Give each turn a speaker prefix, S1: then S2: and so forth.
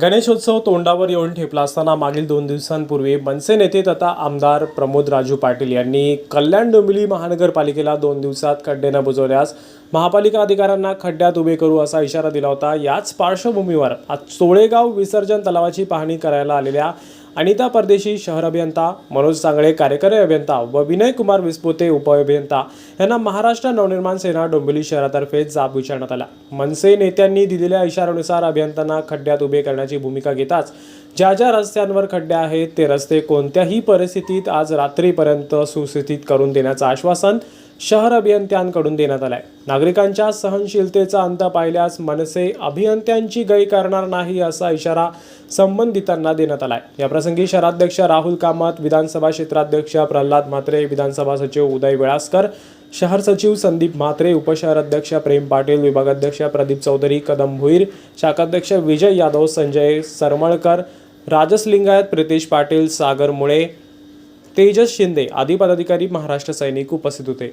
S1: गणेशोत्सव तोंडावर येऊन ठेपला असताना मागील दोन दिवसांपूर्वी मनसे नेते तथा आमदार प्रमोद राजू पाटील यांनी कल्याण डोंबिवली महानगरपालिकेला दोन दिवसात खड्डे न बुजवल्यास महापालिका अधिकाऱ्यांना खड्ड्यात उभे करू असा इशारा दिला होता. याच पार्श्वभूमीवर आज सोळेगाव विसर्जन तलावाची पाहणी करायला आलेल्या अनिता परदेशी शहर अभियंता मनोज सांगळे कार्यकारी अभियंता व विनय कुमार विस्पोते उपअभियंता यांना महाराष्ट्र नवनिर्माण सेना डोंबिवली शहरातर्फे जाब विचारण्यात आला. मनसे नेत्यांनी दिलेल्या इशाऱ्यानुसार अभियंत्यांना खड्ड्यात उभे करण्याची भूमिका घेताच ज्या ज्या रस्त्यांवर खड्डे आहेत ते रस्ते कोणत्याही परिस्थितीत आज रात्रीपर्यंत सुस्थितीत करून देण्याचं आश्वासन शहर अभियंत्यांकडून देण्यात आलाय. नागरिकांच्या सहनशीलतेचा अंत पाहिल्यास मनसे अभियंत्यांची गय करणार नाही असा इशारा संबंधितांना देण्यात आलाय. याप्रसंगी शहराध्यक्ष राहुल कामत विधानसभा क्षेत्राध्यक्ष प्रल्हाद म्हात्रे विधानसभा सचिव उदय वेळासकर शहर सचिव संदीप म्हात्रे उपशहर अध्यक्ष प्रेम पाटील विभागाध्यक्ष प्रदीप चौधरी कदम भुईर शाखाध्यक्ष विजय यादव संजय सरमळकर राजस लिंगायत प्रितेश पाटील सागर मुळे तेजस शिंदे आदी पदाधिकारी महाराष्ट्र सैनिक उपस्थित होते.